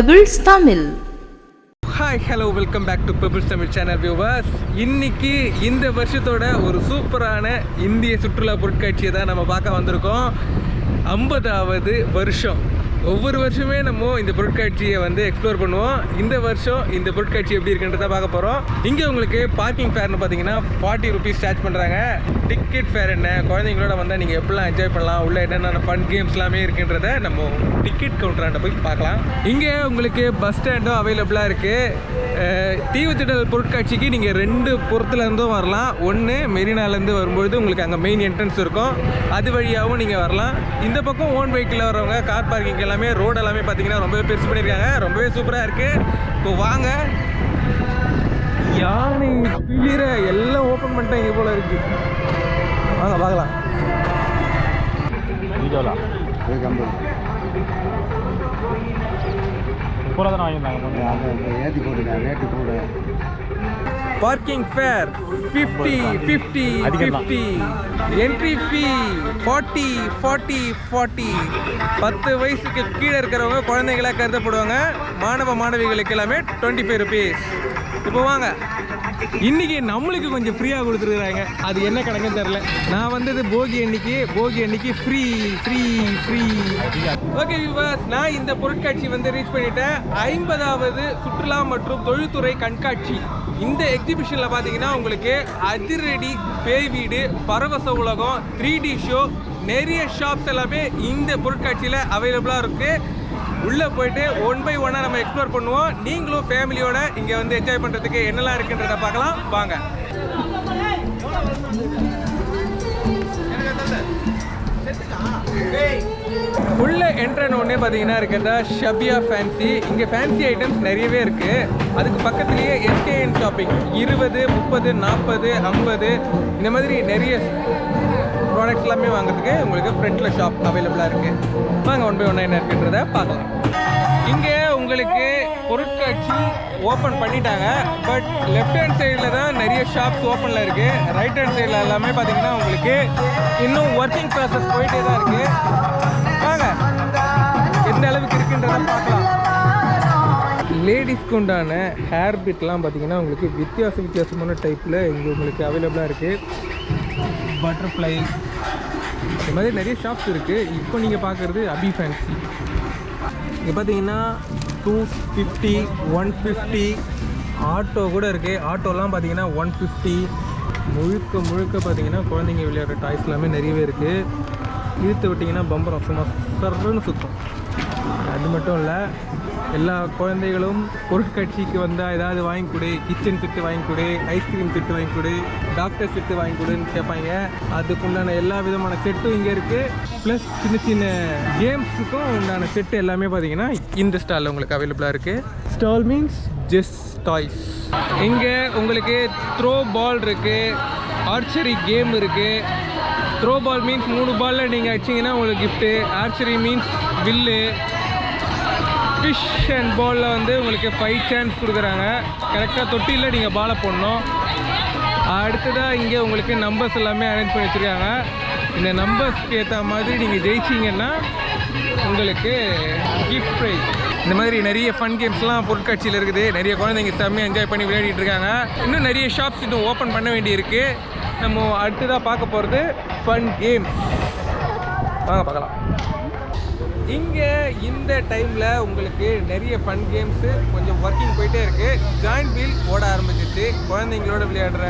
Pebbles Tamil hi hello welcome back to peoples Tamil channel viewers இன்னைக்கு இந்த வருஷத்தோட ஒரு சூப்பரான இந்திய சுற்றுலா பொருட்காட்சியை தான் நம்ம பார்க்க வந்திருக்கோம். ஐம்பதாவது வருஷம். ஒவ்வொரு வருஷமே நம்ம இந்த பொருட்காட்சியை வந்து எக்ஸ்ப்ளோர் பண்ணுவோம். இந்த வருஷம் இந்த பொருட்காட்சி எப்படி இருக்குன்றத பார்க்க போகிறோம் இங்கே உங்களுக்கு பார்க்கிங் ஃபேர்னு பார்த்தீங்கன்னா ஃபார்ட்டி ருபீஸ் சார்ஜ் பண்ணுறாங்க டிக்கெட் ஃபேர் என்ன குழந்தைங்களோட வந்தால் நீங்கள் எப்படிலாம் என்ஜாய் பண்ணலாம் உள்ள என்னென்ன ஃபன் கேம்ஸ் எல்லாமே இருக்குன்றத நம்ம டிக்கெட் கவுண்டராண்ட போய் பார்க்கலாம். இங்கே உங்களுக்கு பஸ் ஸ்டாண்டும் அவைலபிளாக இருக்குது தீவுத்திடல் பொருட்காட்சிக்கு நீங்கள் ரெண்டு புறத்துல இருந்தும் வரலாம். ஒன்று மெரினாலேருந்து வரும்பொழுது உங்களுக்கு அங்கே மெயின் என்ட்ரன்ஸ் இருக்கும். அது வழியாகவும் நீங்கள் வரலாம். இந்த பக்கம் ஓன் வெஹிக்கிளில் வரவங்க கார் பார்க்கிங் எல்லாமே ரோடு எல்லாமே பார்த்தீங்கன்னா ரொம்பவே பெருசு பண்ணியிருக்காங்க ரொம்பவே சூப்பராக இருக்குது இப்போ வாங்க. யானை பிளிர எல்லாம் ஓப்பன் பண்ணிட்டாங்க போல இருக்கு. வாங்க பார்க்கலாம். வீடியோவில் முப்பது தானே வாங்கியிருந்தாங்க அதை ஏற்றி போட்டுருக்கேன் ரேட்டு கூட parking fare fifty fifty. Fifty entry fee forty forty forty பத்து வயசுக்கு கீழே இருக்கிறவங்க குழந்தைங்களா கருதப்படுவாங்க. மாணவ மாணவிகளுக்கு எல்லாமே டுவெண்ட்டி ஃபைவ் ருபீஸ் இப்போ வாங்க. இன்னைக்கு நம்மளுக்கு கொஞ்சம் ஃப்ரீயாக கொடுத்துருக்குறாங்க. அது என்ன கணக்குன்னு தெரில நான் வந்தது போகி அன்னைக்கு போகி அன்னைக்கு ஃப்ரீ ஃப்ரீ ஃப்ரீ ஓகே விவாஸ் நான் இந்த பொருட்காட்சி வந்து ரீச் பண்ணிட்டேன். ஐம்பதாவது சுற்றுலா மற்றும் தொழில்துறை கண்காட்சி. இந்த எக்ஸிபிஷனில் பார்த்தீங்கன்னா உங்களுக்கு அதிரடி பேய் வீடு பரவச உலகம் த்ரீ டி ஷோ நிறைய ஷாப்ஸ் எல்லாமே இந்த பொருட்காட்சியில் அவைலபிளாக இருக்குது உள்ளே போயிட்டு ஒன் பை ஒன்னாக நம்ம எக்ஸ்ப்ளோர் பண்ணுவோம். நீங்களும் ஃபேமிலியோட இங்கே வந்து என்ஜாய் பண்ணுறதுக்கு என்னெல்லாம் இருக்குன்றத பார்க்கலாம். வாங்க. உள்ள என்ட்ரன் ஒன்னே பார்த்தீங்கன்னா இருக்கிறதா ஷபியா ஃபேன்சி இங்கே ஃபேன்சி ஐட்டம்ஸ் நிறையவே இருக்குது அதுக்கு பக்கத்துலேயே எஸ்கேஎன் ஷாப்பிங் இருபது முப்பது நாற்பது ஐம்பது இந்த மாதிரி நிறைய ப்ராடக்ட்ஸ் எல்லாமே வாங்குறதுக்கு உங்களுக்கு ஃப்ரண்ட்டில் ஷாப் அவைலபிளாக இருக்குது வாங்க ஒன் பை ஒன் என்ன இருக்குன்றத பார்க்கலாம். இங்கே உங்களுக்கு பொருட்காட்சி ஓப்பன் பண்ணிட்டாங்க. பட் லெஃப்ட் ஹேண்ட் சைடில் தான் நிறைய ஷாப்ஸ் ஓப்பனில் இருக்குது ரைட் ஹேண்ட் சைடில் எல்லாமே பார்த்தீங்கன்னா உங்களுக்கு இன்னும் ஒர்க்கிங் ப்ராசஸ் போயிட்டே தான் இருக்குது வாங்க எந்த அளவுக்கு இருக்குன்றதை பார்க்கலாம். லேடிஸ்க்கு உண்டான ஹேர் பிட்லாம் பார்த்தீங்கன்னா உங்களுக்கு வித்தியாச வித்தியாசமான டைப்பில் இங்கே உங்களுக்கு அவைலபிளாக இருக்குது பட்டர்ஃப்ளை இந்த மாதிரி நிறைய ஷாப்ஸ் இருக்குது இப்போ நீங்கள் பார்க்குறது அபி ஃபேன்சி இங்கே பார்த்தீங்கன்னா two fifty one fifty auto கூட இருக்குது ஆட்டோலாம் பார்த்தீங்கன்னா ஒன் ஃபிஃப்டி முழுக்க முழுக்க பார்த்தீங்கன்னா குழந்தைங்க விளையாடுற டாய்ஸ் எல்லாமே நிறையவே இருக்குது இழுத்து விட்டிங்கன்னா பம்பரம் சும்மா சர்றன்னு சுத்தம். அது மட்டும் இல்லை எல்லா குழந்தைகளும் பொருட்காட்சிக்கு வந்தால் ஏதாவது வாங்கி கொடு கிச்சன் செட்டு வாங்கி கொடு ஐஸ்கிரீம் செட்டு வாங்கி கொடு டாக்டர் செட்டு வாங்கி கொடுன்னு கேட்பாங்க. அதுக்குண்டான எல்லா விதமான செட்டும் இங்கே இருக்குது ப்ளஸ் சின்ன சின்ன கேம்ஸுக்கும் உண்டான செட்டு எல்லாமே பார்த்தீங்கன்னா இந்த ஸ்டாலில் உங்களுக்கு அவைலபிளாக இருக்குது ஸ்டால் மீன்ஸ் ஜெஸ் டாய்ஸ் இங்கே உங்களுக்கு த்ரோ பால் இருக்குது ஆர்ச்சரி கேம் இருக்குது த்ரோ பால் மீன்ஸ் மூணு பாலில் நீங்கள் அடிச்சிங்கன்னா உங்களுக்கு கிஃப்ட்டு ஆர்ச்சரி மீன்ஸ் வில்லு ஃபிஷ் அண்ட் பாலில் வந்து உங்களுக்கு ஃபைவ் சான்ஸ் கொடுக்குறாங்க. கரெக்டாக தொட்டியில் நீங்கள் பாலை போடணும். அடுத்ததாக இங்கே உங்களுக்கு நம்பர்ஸ் எல்லாமே அரேஞ்ச் பண்ணி வச்சுருக்காங்க. இந்த நம்பர்ஸ்க்கு ஏற்ற மாதிரி நீங்கள் ஜெயிச்சிங்கன்னா உங்களுக்கு கிஃப்ட் ப்ரைஸ் இந்த மாதிரி நிறைய ஃபன் கேம்ஸ்லாம் பொருட்காட்சியில் இருக்குது. நிறைய குழந்தைங்க செம்மையாக என்ஜாய் பண்ணி விளையாடிட்டு இருக்காங்க. இன்னும் நிறைய ஷாப்ஸ் இன்னும் ஓப்பன் பண்ண வேண்டியிருக்கு. நம்ம அடுத்ததாக பார்க்க போகிறது ஃபன் கேம்ஸ் வாங்க பார்க்கலாம். இங்கே இந்த டைமில் உங்களுக்கு நிறைய ஃபன் கேம்ஸு கொஞ்சம் ஒர்க்கிங் போயிட்டே இருக்குது ஜாயிண்ட் வீல் ஓட ஆரம்பிச்சிச்சு. குழந்தைங்களோட விளையாடுற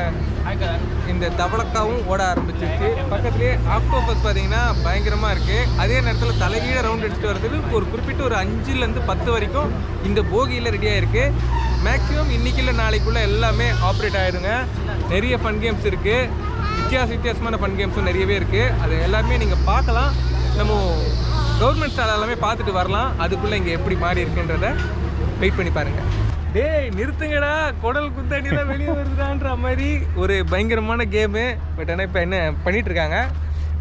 இந்த தவளக்காவும் ஓட ஆரம்பிச்சிச்சு. பக்கத்துலேயே ஆக்டோபஸ் பார்த்தீங்கன்னா பயங்கரமாக இருக்குது அதே நேரத்தில் தலைகீழ ரவுண்ட் அடிச்சுட்டு வரதுக்கு ஒரு குறிப்பிட்ட ஒரு அஞ்சுலேருந்து பத்து வரைக்கும் இந்த போகியில் ரெடியாக இருக்குது மேக்ஸிமம் இன்னைக்கு இல்லை நாளைக்குள்ளே எல்லாமே ஆப்ரேட் ஆகிடுங்க நிறைய ஃபன் கேம்ஸ் இருக்குது வித்தியாச வித்தியாசமான ஃபன் கேம்ஸும் நிறையவே இருக்குது அது எல்லாமே நீங்கள் பார்க்கலாம். நம்ம கவர்மெண்ட் ஸ்டால் எல்லாமே பார்த்துட்டு வரலாம். அதுக்குள்ளே இங்கே எப்படி மாறி இருக்குன்றத வெயிட் பண்ணி பாருங்கள் டேய் நிறுத்துங்கடா. குடல் குத்தடிலாம் வெளியே வருதுடான்ற மாதிரி ஒரு பயங்கரமான கேமு பட் ஆனால் இப்போ என்ன பண்ணிகிட்ருக்காங்க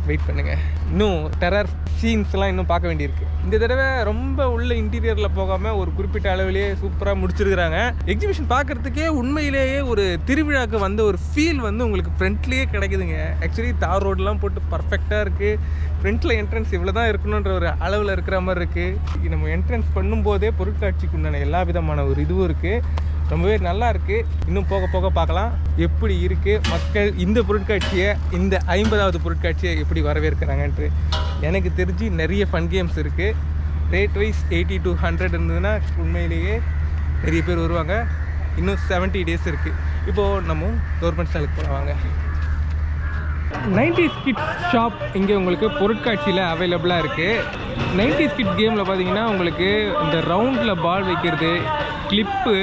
வெயிட் பண்ணுங்கள் இன்னும் டெரர் சீன்ஸ்லாம் இன்னும் பார்க்க வேண்டியிருக்கு. இந்த தடவை ரொம்ப உள்ள இன்டீரியரில் போகாமல் ஒரு குறிப்பிட்ட அளவிலேயே சூப்பராக முடிச்சிருக்கிறாங்க. எக்ஸிபிஷன் பார்க்குறதுக்கே உண்மையிலேயே ஒரு திருவிழாக்கு வந்த ஒரு ஃபீல் வந்து உங்களுக்கு ஃப்ரண்ட்லேயே கிடைக்குதுங்க. ஆக்சுவலி தார் ரோடெலாம் போட்டு பர்ஃபெக்டாக இருக்குது ஃப்ரண்ட்டில் என்ட்ரன்ஸ் இவ்வளோ தான் இருக்கணுன்ற ஒரு அளவில் இருக்கிற மாதிரி இருக்குது நம்ம என்ட்ரன்ஸ் பண்ணும்போதே பொருட்காட்சிக்கு உண்டான எல்லா விதமான ஒரு இதுவும் இருக்குது ரொம்பவே நல்லா இருக்குது இன்னும் போக போக பார்க்கலாம். எப்படி இருக்குது மக்கள் இந்த பொருட்காட்சியை இந்த ஐம்பதாவது பொருட்காட்சியை எப்படி வரவேற்கிறாங்கன்ட்டு எனக்கு தெரிஞ்சு நிறைய ஃபன் கேம்ஸ் இருக்குது rate wise eighty two hundred இருந்ததுன்னா உண்மையிலேயே நிறைய பேர் வருவாங்க. இன்னும் 70 டேஸ் இருக்குது இப்போது நம்ம கவர்மெண்ட் ஸ்டாலுக்கு போகலாம் நைன்டி ஸ்கிட் ஷாப் இங்கே உங்களுக்கு பொருட்காட்சியில் அவைலபிளாக இருக்குது நைன்டி ஸ்கிட் கேமில் பார்த்தீங்கன்னா உங்களுக்கு இந்த ரவுண்டில் பால் வைக்கிறது கிளிப்பு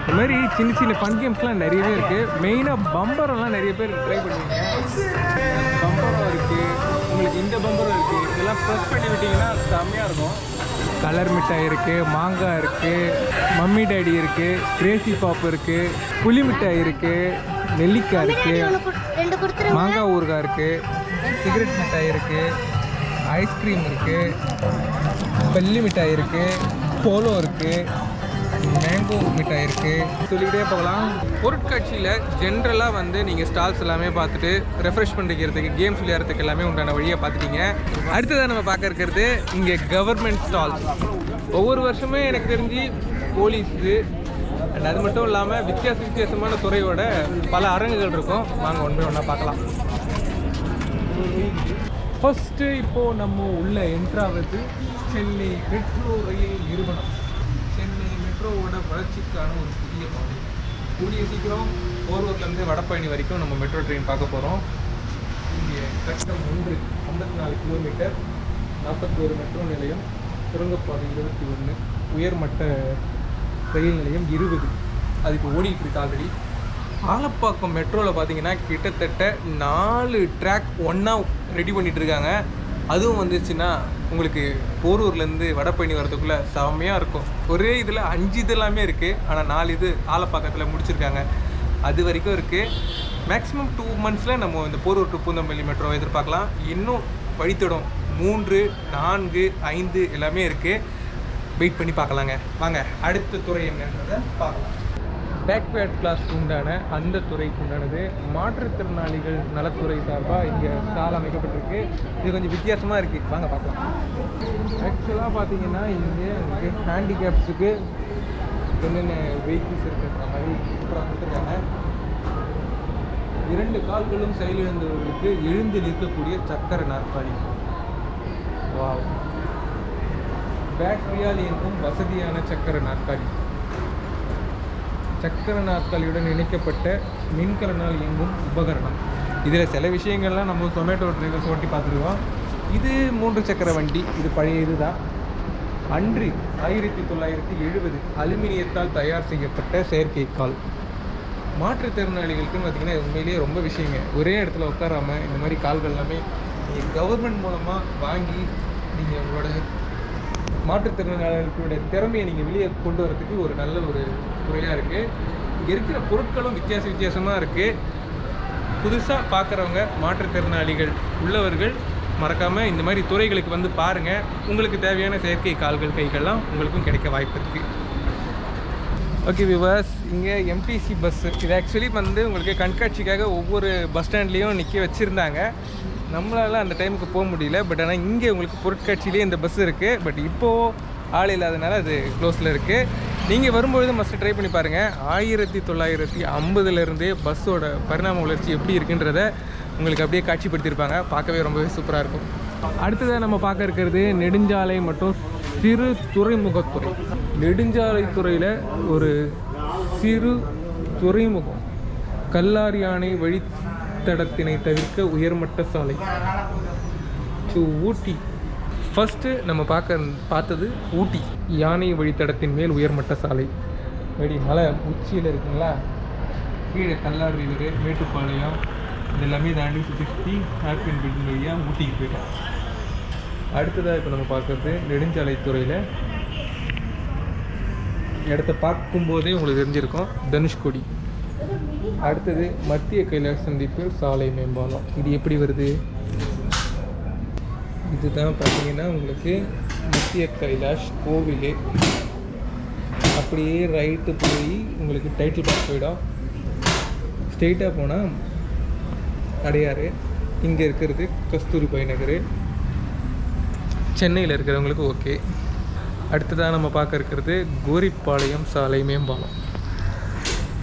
இந்த மாதிரி சின்ன சின்ன ஃபன் கேம்ஸ்லாம் நிறையவே இருக்குது மெயினாக பம்பரெல்லாம் நிறைய பேர் ட்ரை பண்ணுவீங்க. பம்பரம் இருக்குது உங்களுக்கு இந்த பம்பரம் இருக்குது இதெல்லாம் ப்ரெஸ் பண்ணி விட்டிங்கன்னா செம்மையாக இருக்கும். கலர் மிட்டாய் இருக்குது மாங்காய் இருக்குது மம்மி டேடி இருக்குது கிரேசி பாப் இருக்குது புளி மிட்டாய் இருக்குது நெல்லிக்காய் இருக்குது மாங்காய் ஊறுகாய் இருக்குது சிகரெட் மிட்டாய் இருக்குது ஐஸ்கிரீம் இருக்குது பல்லி மிட்டாய் இருக்குது போலோ இருக்குது மேங்கோ மிட்டாய் இருக்குது சொல்லிக்கிட்டே போகலாம். பொருட்காட்சியில் ஜென்ரலாக வந்து நீங்கள் ஸ்டால்ஸ் எல்லாமே பார்த்துட்டு ரெஃப்ரெஷ் பண்ணிக்கிறதுக்கு கேம்ஸ் விளையாடுறதுக்கு எல்லாமே உண்டான வழியை பார்த்துட்டீங்க. அடுத்ததாக நம்ம பார்க்க இருக்கிறது இங்கே கவர்மெண்ட் ஸ்டால்ஸ் ஒவ்வொரு வருஷமே எனக்கு தெரிஞ்சு போலீஸு அண்ட் அது மட்டும் இல்லாமல் வித்தியாச வித்தியாசமான துறையோட பல அரங்குகள் இருக்கும். வாங்க ஒன்று ஒன்றா பார்க்கலாம். ஃபஸ்ட்டு இப்போது நம்ம உள்ள என்ட்ராவது சென்னை மெட்ரோ ரயில் நிறுவனம். மெட்ரோவோட வளர்ச்சிக்கான ஒரு புதிய பாதை. கூடிய சீக்கிரம் போர்வத்திலேருந்து வடபழனி வரைக்கும் நம்ம மெட்ரோ ட்ரெயின் பார்க்க போகிறோம் இங்கே கட்டம் ஒன்று ஐம்பத்தி நாலு கிலோமீட்டர் நாற்பத்தோரு மெட்ரோ நிலையம் சுரங்கப்பாதை இருபத்தி ஒன்று உயர்மட்ட ரயில் நிலையம் இருபது. அது இப்போ ஓடிக்கிட்டு இருக்கு ஆல்ரெடி ஆலப்பாக்கம் மெட்ரோவில் பார்த்தீங்கன்னா கிட்டத்தட்ட நாலு ட்ராக் ஒன்றா ரெடி பண்ணிகிட்டு இருக்காங்க. அதுவும் வந்துச்சுன்னா உங்களுக்கு போரூர்லேருந்து வடபழனி வரதுக்குள்ளே செம்மையாக இருக்கும். ஒரே இதில் அஞ்சு இது எல்லாமே இருக்குது ஆனால் நாலு இது ஆலப்பாக்கத்தில் முடிச்சிருக்காங்க. அது வரைக்கும் இருக்குது மேக்ஸிமம் டூ மந்த்ஸில் நம்ம இந்த போரூர் டு பூந்தமல்லி மெட்ரோ எதிர்பார்க்கலாம். இன்னும் வழித்தடம் மூன்று நான்கு ஐந்து எல்லாமே இருக்குது வெயிட் பண்ணி பார்க்கலாங்க. வாங்க அடுத்த துறை என்னன்றதை பார்க்கலாம். பேக்வேர்ட் கிளாஸ் உண்டான அந்த துறைக்கு உண்டானது. மாற்றுத்திறனாளிகள் நலத்துறை சார்பாக இங்கே ஸ்டால் அமைக்கப்பட்டிருக்கு. இது கொஞ்சம் வித்தியாசமாக இருக்குது வாங்க பார்க்கலாம். ஆக்சுவலாக பார்த்தீங்கன்னா இங்கே ஹேண்டிகேப்ஸுக்கு என்னென்ன வெஹிக்கிள்ஸ் இருக்கிற மாதிரி சூப்பராக கொடுத்துருக்காங்க. இரண்டு கால்களும் செயலிழந்தவர்களுக்கு எழுந்து நிற்கக்கூடிய சக்கர நாற்காலி. வாவ் பேட்டரியால் இருக்கும் வசதியான சக்கர நாற்காலி. சக்கர நாற்காலியுடன் இணைக்கப்பட்ட மின்கலனால் இயங்கும் உபகரணம். இதில் சில விஷயங்கள்லாம் நம்ம சொமேட்டோ டிரைவர்ஸ் ஓட்டி பார்த்துருக்கோம். இது மூன்று சக்கர வண்டி இது பழைய இதுதான் அன்று ஆயிரத்தி தொள்ளாயிரத்தி எழுபது அலுமினியத்தால் தயார் செய்யப்பட்ட செயற்கை கால் மாற்றுத்திறனாளிகளுக்குன்னு பார்த்தீங்கன்னா இது உண்மையிலேயே ரொம்ப விஷயங்க. ஒரே இடத்துல உட்காராம இந்த மாதிரி கால்கள் எல்லாமே நீங்கள் கவர்மெண்ட் மூலமாக வாங்கி நீங்கள் உங்களோட மாற்றுத்திறனாளிகளுடைய திறமையை நீங்கள் வெளியே கொண்டு வரதுக்கு ஒரு நல்ல ஒரு துறையாக இருக்குது இங்கே இருக்கிற பொருட்களும் வித்தியாச வித்தியாசமாக இருக்குது புதுசாக பார்க்குறவங்க மாற்றுத்திறனாளிகள் உள்ளவர்கள் மறக்காமல் இந்த மாதிரி துறைகளுக்கு வந்து பாருங்கள் உங்களுக்கு தேவையான செயற்கை கால்கள் கைகள்லாம் உங்களுக்கும் கிடைக்க வாய்ப்பு இருக்குது ஓகே விவாஸ் இங்கே எம்டிசி பஸ்ஸு இது ஆக்சுவலி வந்து உங்களுக்கு கண்காட்சிக்காக ஒவ்வொரு பஸ் ஸ்டாண்ட்லேயும் நிற்க வச்சுருந்தாங்க. நம்மளால அந்த டைமுக்கு போக முடியல. பட் ஆனால் இங்கே உங்களுக்கு பொருட்காட்சியிலே இந்த பஸ் இருக்குது பட் இப்போது ஆள் இல்லாதனால அது க்ளோஸில் இருக்குது நீங்கள் வரும்பொழுது மஸ்ட் ட்ரை பண்ணி பாருங்கள் ஆயிரத்தி தொள்ளாயிரத்தி ஐம்பதுலேருந்தே பஸ்ஸோட பரிணாம வளர்ச்சி எப்படி இருக்குன்றத உங்களுக்கு அப்படியே காட்சிப்படுத்தியிருப்பாங்க. பார்க்கவே ரொம்பவே சூப்பராக இருக்கும். அடுத்ததாக நம்ம பார்க்க இருக்கிறது நெடுஞ்சாலை மற்றும் சிறு துறைமுகத்துறை. நெடுஞ்சாலைத்துறையில் ஒரு சிறு துறைமுகம். கல்லாரியானை யானை வழித்தடத்தினை தவிர்க்க உயர்மட்ட சாலை. ஸோ ஊட்டி. ஃபஸ்ட்டு நம்ம பார்க்க பார்த்தது ஊட்டி. யானை வழித்தடத்தின் மேல் உயர்மட்ட சாலை. வெடி மலை உச்சியில் இருக்குங்களா? கீழே கல்லாறு வீடு மேட்டுப்பாளையம். இது எல்லாமே தாண்டி சுற்றி சுற்றி பில்டிங் வழியாக ஊட்டிக்கு போயிட்டோம். அடுத்ததாக இப்போ நம்ம பார்க்குறது நெடுஞ்சாலைத்துறையில். இடத்த பார்க்கும்போதே உங்களுக்கு தெரிஞ்சிருக்கும் தனுஷ்கோடி. அடுத்தது மத்திய கைலாஷ் சந்திப்பு சாலை மேம்பாலம். இது எப்படி வருது? இதுதான் பார்த்தீங்கன்னா உங்களுக்கு மத்திய கைலாஷ் கோவில். அப்படியே ரைட்டு போய் உங்களுக்கு டைட்டில் பார்க் போயிடும். ஸ்ட்ரெயிட்டாக போனால் அடையாறு. இங்கே இருக்கிறது கஸ்தூரிபாய் நகர். சென்னையில் இருக்கிறவங்களுக்கு ஓகே அடுத்ததாக நம்ம பார்க்க இருக்கிறது கோரிப்பாளையம் சாலை மேம்பாலம்.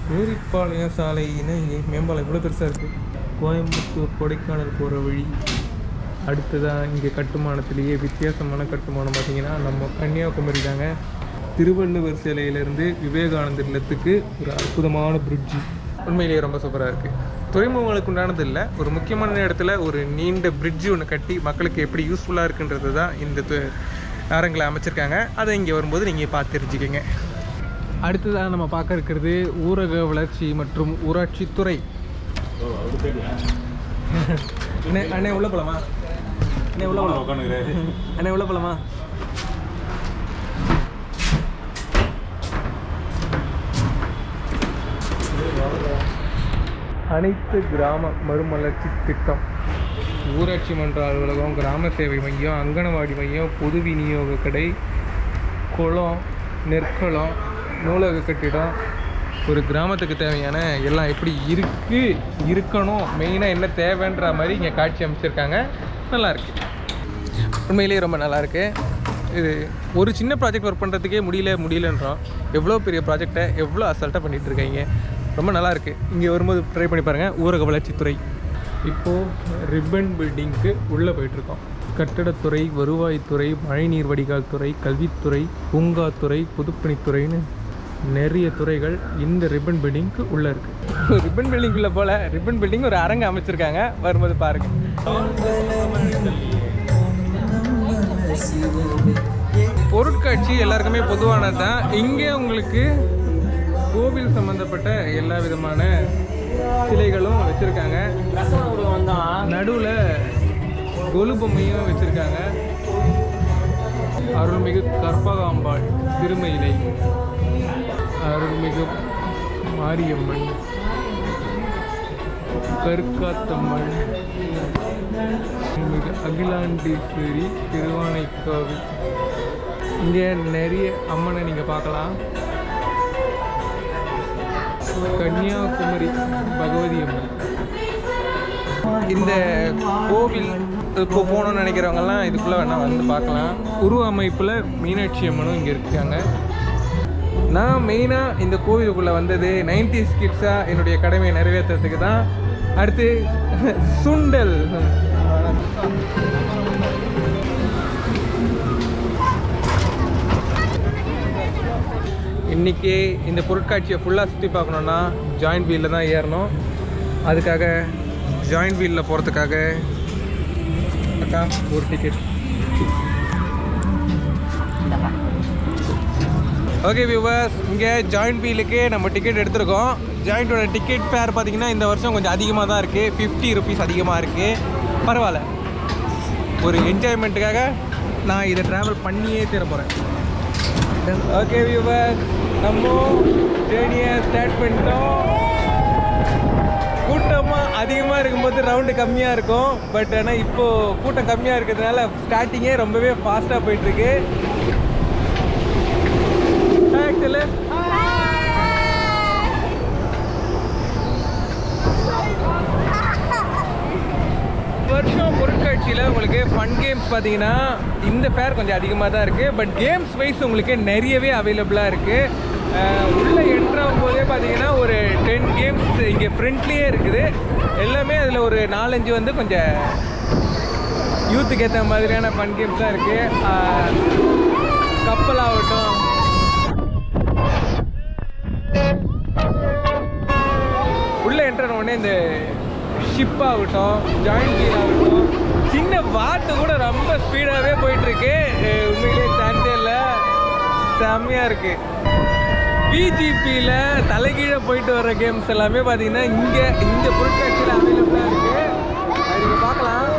கோரிப்பாளையம் சாலைன்னு இங்கே மேம்பாலம் இவ்வளோ பெருசாக இருக்குது கோயம்புத்தூர் கொடைக்கானல் போகிற வழி அடுத்ததாக இங்கே கட்டுமானத்திலேயே வித்தியாசமான கட்டுமானம் பார்த்திங்கன்னா நம்ம கன்னியாகுமரி தாங்க. திருவள்ளுவர் சிலையிலேருந்து விவேகானந்தர் இல்லத்துக்கு ஒரு அற்புதமான பிரிட்ஜு உண்மையிலேயே ரொம்ப சூப்பராக இருக்குது துறைமுகங்களுக்கு உண்டானது இல்லை. ஒரு முக்கியமான இடத்துல ஒரு நீண்ட பிரிட்ஜு ஒன்று கட்டி மக்களுக்கு எப்படி யூஸ்ஃபுல்லாக இருக்குன்றது தான் இந்த நேரங்களை அமைச்சிருக்காங்க. அதை இங்கே வரும்போது நீங்கள் பார்த்து தெரிஞ்சுக்கோங்க. அடுத்ததாக நம்ம பார்க்க இருக்கிறது ஊரக வளர்ச்சி மற்றும் ஊராட்சித்துறை அண்ணே உள்ள போலாமா? அண்ணே உள்ள போலாம்? அண்ணே உள்ள போலாமா? அனைத்து கிராம மறுமலர்ச்சி திட்டம். ஊராட்சி மன்ற அலுவலகம் கிராம சேவை மையம் அங்கனவாடி மையம் பொது விநியோக கடை குளம் நெற்களம் நூலக கட்டிடம் ஒரு கிராமத்துக்கு தேவையான எல்லாம் எப்படி இருக்குது இருக்கணும் மெயினாக என்ன தேவைன்ற மாதிரி இங்கே காட்சி அமைச்சிருக்காங்க. நல்லாயிருக்கு உண்மையிலேயே ரொம்ப நல்லாயிருக்கு இது ஒரு சின்ன ப்ராஜெக்ட் ஒர்க் பண்ணுறதுக்கே முடியல முடியலன்றோம். எவ்வளோ பெரிய ப்ராஜெக்டை எவ்வளோ அசால்ட்டாக பண்ணிகிட்டு இருக்காங்க. ரொம்ப நல்லாயிருக்கு இங்கே வரும்போது ட்ரை பண்ணி பாருங்கள் ஊரக வளர்ச்சித்துறை. இப்போது ரிப்பன் பில்டிங்க்கு உள்ளே போயிட்டுருக்கோம். கட்டடத்துறை வருவாய்த்துறை மழைநீர் வடிகால் துறை கல்வித்துறை பூங்காத்துறை பொதுப்பணித்துறைன்னு நிறைய துறைகள் இந்த ரிப்பன் பில்டிங்க்கு உள்ளே இருக்குது ரிப்பன் பில்டிங்குள்ளே போல் ரிப்பன் பில்டிங் ஒரு அரங்கு அமைச்சிருக்காங்க. வரும்போது பாருங்கள் பொருட்காட்சி எல்லாருக்குமே பொதுவானது தான் இங்கே உங்களுக்கு கோவில் சம்மந்தப்பட்ட எல்லா விதமான சிலைகளும் வச்சுருக்காங்க. நடுவில் கொலு பொம்மையும் வச்சுருக்காங்க. அருள்மிகு கற்பகாம்பாள் திருமயிலை. அருள்மிகு மாரியம்மன். கருக்காத்தம்மன். மிகு அகிலாண்டீஸ்வரி திருவானைக்காவில். இங்கே நிறைய அம்மனை நீங்கள் பார்க்கலாம். கன்னியாகுமரி பகவதி அம்மன். இந்த கோவில் இப்போ போகணும்னு நினைக்கிறவங்கலாம் இதுக்குள்ளே வேணால் வந்து பார்க்கலாம். உருவ அமைப்பில் மீனாட்சி அம்மனும் இங்கே இருக்காங்க. நான் மெயினாக இந்த கோவிலுக்குள்ளே வந்தது நைன்டி கிட்ஸாக என்னுடைய கடமையை நிறைவேற்றுறதுக்கு தான். அடுத்து சுண்டல். இன்றைக்கி இந்த பொருட்காட்சியை ஃபுல்லாக சுற்றி பார்க்கணுன்னா ஜாயிண்ட் வீலில் தான் ஏறணும். அதுக்காக ஜாயிண்ட் வீலில் போகிறதுக்காக அக்கா ஒரு டிக்கெட் ஓகே வியூவர்ஸ் இங்கே ஜாயிண்ட் வீலுக்கு நம்ம டிக்கெட் எடுத்திருக்கோம். ஜாயிண்ட்டோட டிக்கெட் ஃபேர் பார்த்தீங்கன்னா இந்த வருஷம் கொஞ்சம் அதிகமாக தான் இருக்குது ஃபிஃப்டி ருபீஸ் அதிகமாக இருக்குது பரவாயில்ல. ஒரு என்ஜாய்மெண்ட்டுக்காக நான் இதை ட்ராவல் பண்ணியே தர போகிறேன் ஓகே வியூவர்ஸ் நம்ம ஜேர்னியை ஸ்டார்ட் பண்ணிட்டோம். கூட்டமாக அதிகமாக இருக்கும்போது ரவுண்டு கம்மியாக இருக்கும். பட் ஆனால் இப்போது கூட்டம் கம்மியாக இருக்கிறதுனால ஸ்டார்டிங்கே ரொம்பவே ஃபாஸ்ட்டாக போயிட்டுருக்கு சொல்லு வருஷம் பொருட்காட்சியில் உங்களுக்கு ஃபன் கேம்ஸ் பார்த்தீங்கன்னா இந்த ஃபேர் கொஞ்சம் அதிகமாக தான் இருக்குது பட் கேம்ஸ் வைஸ் உங்களுக்கு நிறையவே அவைலபிளாக இருக்குது உள்ளே என்ட்ராகும் போதே பார்த்தீங்கன்னா ஒரு டென் கேம்ஸ் இங்கே ஃப்ரெண்ட்லியே இருக்குது. எல்லாமே அதில் ஒரு நாலஞ்சு வந்து கொஞ்சம் யூத்துக்கு ஏற்ற மாதிரியான ஃபன் கேம்ஸ் தான் இருக்குது கப்பல் ஆகட்டும் உடனே இந்த ஷிப் ஆகட்டும் ஜாயின் வீல் ஆகட்டும் சின்ன வாட்டு கூட ரொம்ப ஸ்பீடாகவே போயிட்டுருக்கு. உண்மையிலேயே சான்ஸே இல்லை. செம்மையாக இருக்குது பிஜிபியில் தலைகீழே போயிட்டு வர கேம்ஸ் எல்லாமே பார்த்தீங்கன்னா இங்கே இந்த பொருட்காட்சியில் அவைலபிளாக இருக்குது அது நீங்கள் பார்க்கலாம்.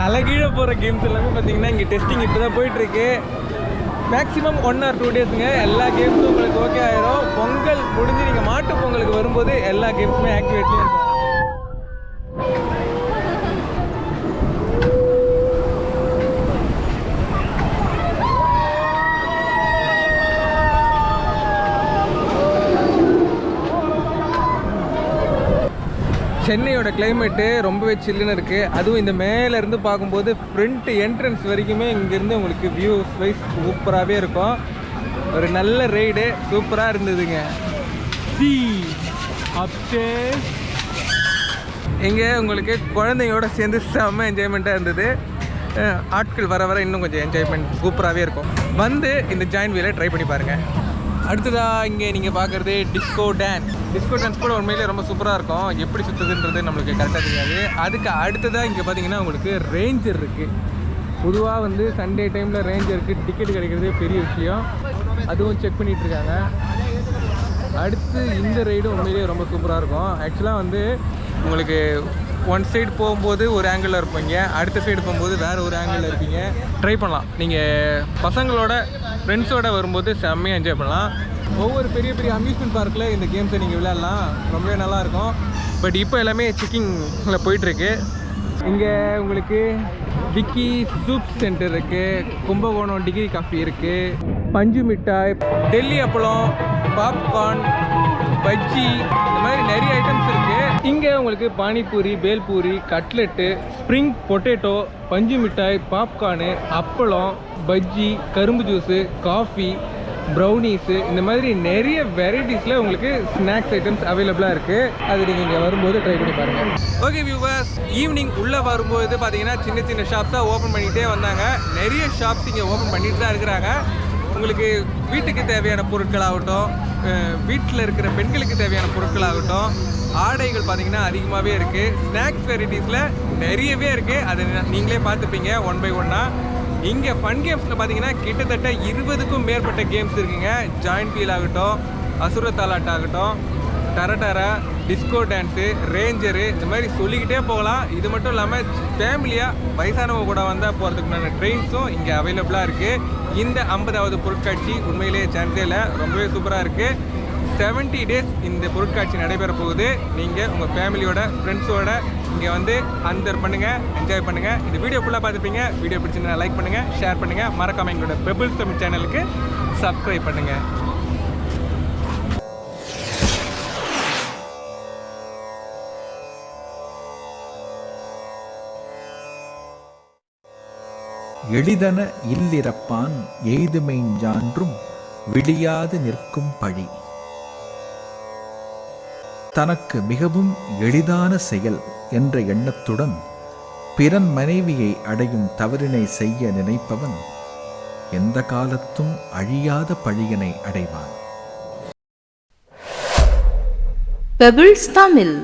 தலைகீழே போகிற கேம்ஸ் எல்லாமே பார்த்தீங்கன்னா இங்கே டெஸ்டிங் இப்போ தான் போயிட்டுருக்கு. மேக்ஸிமம் ஒன் ஆர் டூ டேஸுங்க எல்லா கேம்ஸும் உங்களுக்கு ஓகே ஆயிரும். பொங்கல் முடிஞ்சு நீங்கள் மாட்டு பொங்கலுக்கு வரும்போது எல்லா கேம்ஸுமே ஆக்டிவேட்லேயும் இருக்கும். சென்னையோட கிளைமேட்டு ரொம்பவே சில்லுன்னு இருக்குது அதுவும் இந்த மேல இருந்து பார்க்கும்போது ஃப்ரண்ட் என்ட்ரன்ஸ் வரைக்குமே இங்கேருந்து உங்களுக்கு வியூஸ் வைஸ் சூப்பராகவே இருக்கும். ஒரு நல்ல ரைடு சூப்பராக இருந்ததுங்க. சி அப்டேஸ் இங்கே உங்களுக்கு குழந்தைங்களோட சேர்ந்து செம்ம என்ஜாய்மெண்ட்டாக இருந்தது. ஆட்கள் வர வர இன்னும் கொஞ்சம் என்ஜாய்மெண்ட் சூப்பராகவே இருக்கும். வந்து இந்த ஜாயின் வீலை ட்ரை பண்ணி பாருங்கள் அடுத்ததா இங்கே நீங்கள் பார்க்குறது டிஸ்கோ டான்ஸ் டிஸ்கோ டான்ஸ் கூட உண்மையிலே ரொம்ப சூப்பராக இருக்கும். எப்படி சுற்றுதுன்றது நம்மளுக்கு கரெக்டாக தெரியாது. அதுக்கு அடுத்ததாக இங்கே பார்த்தீங்கன்னா உங்களுக்கு ரேஞ்சர் இருக்குது பொதுவாக வந்து சண்டே டைமில் ரேஞ்சருக்கு டிக்கெட் கிடைக்கிறதே பெரிய விஷயம். அதுவும் செக் பண்ணிகிட்டு இருக்காங்க. அடுத்து இந்த ரைடும் உண்மையிலேயே ரொம்ப சூப்பராக இருக்கும். ஆக்சுவலாக வந்து உங்களுக்கு ஒன் சைடு போகும்போது ஒரு ஆங்கிளில் இருப்பீங்க. அடுத்த சைடு போகும்போது வேறு ஒரு ஆங்கிளில் இருப்பீங்க. ட்ரை பண்ணலாம். நீங்கள் பசங்களோட ஃப்ரெண்ட்ஸோடு வரும்போது செம்மையாக என்ஜாய் பண்ணலாம். ஒவ்வொரு பெரிய பெரிய அம்யூஸ்மெண்ட் பார்க்கில் இந்த கேம்ஸை நீங்கள் விளையாடலாம். ரொம்பவே நல்லாயிருக்கும் பட் இப்போ எல்லாமே செக்கிங்கில் போயிட்டுருக்கு. இங்கே உங்களுக்கு விக்கி சூப் சென்டர் இருக்குது கும்பகோணம் டிகிரி காஃபி இருக்குது பஞ்சு மிட்டாய் டெல்லி அப்பளம் பாப்கார்ன் பஜ்ஜி இந்த மாதிரி நிறைய ஐட்டம்ஸ் இருக்குது இங்கே உங்களுக்கு panipuri bhelpuri cutlet spring potato பஞ்சு மிட்டாய் பாப்கார்னு அப்பளம் பஜ்ஜி கரும்பு ஜூஸு காஃபி ப்ரௌனிஸு இந்த மாதிரி நிறைய வெரைட்டிஸில் உங்களுக்கு ஸ்நாக்ஸ் ஐட்டம்ஸ் அவைலபிளாக இருக்குது அது நீங்கள் இங்கே வரும்போது ட்ரை பண்ணி பாருங்கள் ஓகே வியூவர்ஸ் ஈவினிங் உள்ளே வரும்போது பார்த்தீங்கன்னா சின்ன சின்ன ஷாப்ஸாக ஓப்பன் பண்ணிகிட்டே வந்தாங்க. நிறைய ஷாப்ஸ் இங்கே ஓப்பன் பண்ணிட்டு தான் இருக்கிறாங்க. உங்களுக்கு வீட்டுக்கு தேவையான பொருட்களாகட்டும் வீட்டில் இருக்கிற பெண்களுக்கு தேவையான பொருட்களாகட்டும் ஆடைகள் பார்த்தீங்கன்னா அதிகமாகவே இருக்குது ஸ்நாக்ஸ் வெரைட்டிஸில் நிறையவே இருக்குது அதை நீங்களே பார்த்துப்பீங்க ஒன் பை ஒன்னாக இங்கே ஃபன் கேம்ஸில் பார்த்தீங்கன்னா கிட்டத்தட்ட இருபதுக்கும் மேற்பட்ட கேம்ஸ் இருக்குங்க. ஜாயிண்ட் ஃபீல் ஆகட்டும் அசுர தாலாட் ஆகட்டும் டரடரா டிஸ்கோ டான்ஸு ரேஞ்சரு இந்த மாதிரி சொல்லிக்கிட்டே போகலாம். இது மட்டும் இல்லாமல் ஃபேமிலியாக வயசானவங்க கூட வந்தால் போகிறதுக்குண்டான ட்ரெயின்ஸும் இங்கே அவைலபிளாக இருக்குது இந்த ஐம்பதாவது பொருட்காட்சி உண்மையிலேயே சான்ஸே இல்லை ரொம்பவே சூப்பராக இருக்குது 70 டேஸ் இந்த பொருட்காட்சி நடைபெற போகுது. நீங்கள் உங்கள் ஃபேமிலியோட ஃப்ரெண்ட்ஸோட இங்கே வந்து அந்தர் பண்ணுங்கள் என்ஜாய் பண்ணுங்கள் இந்த வீடியோ ஃபுல்லாக பார்த்துப்பீங்க. வீடியோ பிடிச்சிருந்தா லைக் பண்ணுங்கள் ஷேர் பண்ணுங்கள் மறக்காமல் எங்களோட பெபிள்ஸ் தமிழ் சேனலுக்கு சப்ஸ்கிரைப் பண்ணுங்கள் எளிதன இல்லிறப்பான் எய்துமெய்ஞ்சான்றும் விடியாது நிற்கும் பழி. தனக்கு மிகவும் எளிதான செயல் என்ற எண்ணத்துடன் பிறன் மனைவியை அடையும் தவறினை செய்ய நினைப்பவன் எந்த காலத்தும் அழியாத பழியினை அடைவான். பெபிள்ஸ் தமிழ்